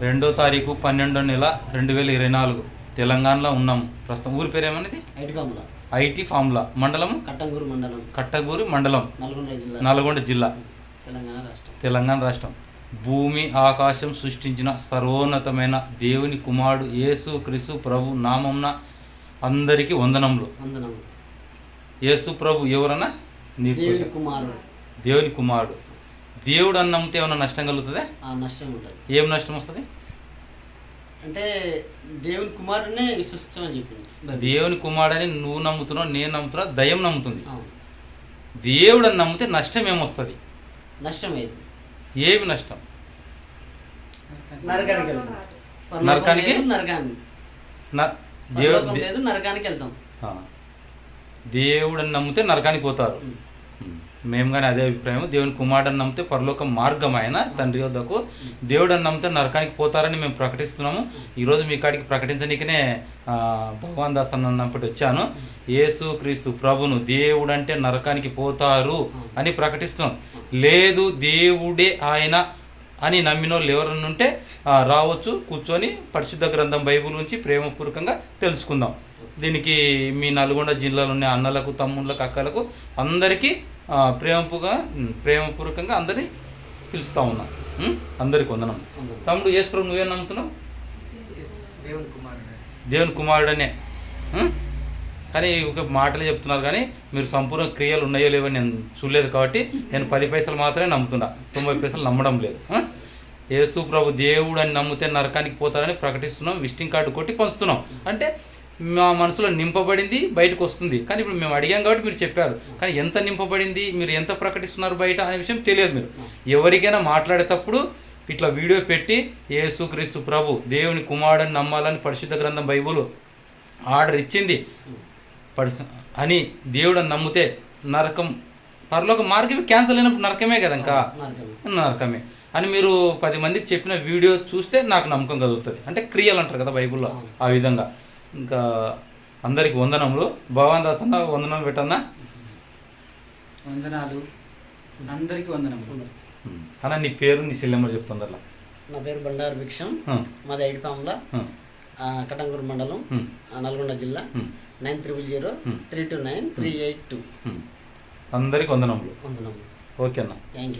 రెండో తారీఖు పన్నెండో నెల రెండు వేల ఇరవై నాలుగు. తెలంగాణలో ఉన్నాం. ప్రస్తుతం ఊరి పేరు ఏమన్నది ఐటీ ఫామ్లా. మండలం కట్టంగూరు మండలం. కట్టగూరి మండలం. నల్గొండ జిల్లా. నల్గొండ జిల్లా. తెలంగాణ రాష్ట్రం. తెలంగాణ రాష్ట్రం. భూమి ఆకాశం సృష్టించిన సర్వోన్నతమైన దేవుని కుమారుడు యేసు క్రీస్తు ప్రభు నామంన అందరికీ వందనములు. వందనము యేసు ప్రభు ఎవరన్నా? దేవుని కుమారుడు. దేవుని కుమారుడు. దేవుడు అని నమ్మితే ఏమైనా నష్టం కలుగుతుందా? ఆ నష్టం ఉంటుంది. ఏం నష్టం వస్తుంది? అంటే దేవుని కుమారుడినే విశ్వసించమని చెప్పింది. దేవుని కుమారుడని నువ్వు నమ్ముతున్నావు నేను నమ్ముతున్నా దయ్యం నమ్ముతుంది. అవును. దేవుడు అని నమ్మితే నష్టం ఏమొస్తుంది నష్టం అయింది ఏమి నష్టం? నరకానికి నరకానికి? నరకానికి. న- దేవుడు నరకానికి వెళ్తాం. ఆ. దేవుడు అని నమ్మితే నరకానికి పోతారు. మేము కానీ అదే అభిప్రాయం దేవుని కుమారుడు నమ్మితే పరలోక మార్గం ఆయన తండ్రి వద్దకు దేవుడు నమ్మితే నరకానికి పోతారని మేము ప్రకటిస్తున్నాము. ఈరోజు మీ కాడికి ప్రకటించడానికనే భగవాన్ దాస్ అన్న అన్నప్పటి వచ్చాను. యేసు క్రీస్తు ప్రభును దేవుడు అంటే నరకానికి పోతారు అని ప్రకటిస్తున్నాం. లేదు దేవుడే ఆయన అని నమ్మిన వాళ్ళు ఎవరన్నా ఉంటే రావచ్చు కూర్చొని పరిశుద్ధ గ్రంథం బైబిల్ నుంచి ప్రేమపూర్వకంగా తెలుసుకుందాం దీనికి మీ నల్గొండ జిల్లాలో ఉన్న అన్నలకు తమ్ముళ్ళకు అక్కలకు అందరికీ ప్రేమపుగా ప్రేమపూర్వకంగా అందరినీ పిలుస్తూ ఉన్నాం? అందరికి వందనం. తమ్ముడు యేసు నువ్వేం నమ్ముతున్నావు దేవుని కుమారుడు దేవుని కుమారుడనే? కానీ ఒక మాటలు చెప్తున్నారు కానీ మీరు సంపూర్ణ క్రియలు ఉన్నాయో లేవో నేను చూడలేదు కాబట్టి నేను పది పైసలు మాత్రమే నమ్ముతున్నా తొంభై పైసలు నమ్మడం లేదు? యేసు ప్రభు దేవుడు అని నమ్మితే నరకానికి పోతారని ప్రకటిస్తున్నాం విజిటింగ్ కార్డు కొట్టి పంచుతున్నాం. అంటే మా మనసులో నింపబడింది బయటకు వస్తుంది. కానీ ఇప్పుడు మేము అడిగాం కాబట్టి మీరు చెప్పారు. కానీ ఎంత నింపబడింది మీరు ఎంత ప్రకటిస్తున్నారు బయట అనే విషయం తెలియదు మీరు. ఎవరికైనా మాట్లాడేటప్పుడు ఇట్లా వీడియో పెట్టి యేసు క్రీస్తు ప్రభు దేవుని కుమారుడని నమ్మాలని పరిశుద్ధ గ్రంథం బైబుల్ ఆర్డర్ ఇచ్చింది పరిశు అని దేవుడు అని నమ్మితే నరకం పరలోక మార్గమే క్యాన్సల్ అయినప్పుడు నరకమే కదా ఇంకా? నరకం నరకమే. అని మీరు పది మందికి చెప్పిన వీడియో చూస్తే నాకు నమ్మకం కలుగుతుంది. అంటే క్రియలు అంటారు కదా బైబిల్లో ఆ విధంగా. ఇంకా అందరికి వందనములు. భగవాన్ దాస్ అన్న వందనాలు పెట్టన్నా? వందనాలు. అందరికీ వందనములు. అన్న నీ పేరు నీ చెల్లెమ్మ చెప్తుందర్లా నా పేరు బండారు భిక్షం. మాది ఐటిపాముల కటంగూరు మండలం. నల్గొండ జిల్లా. Nine triple zero three two nine three eight two. అందరికి వందనములు. వందనము ఓకే అన్న. Thank you.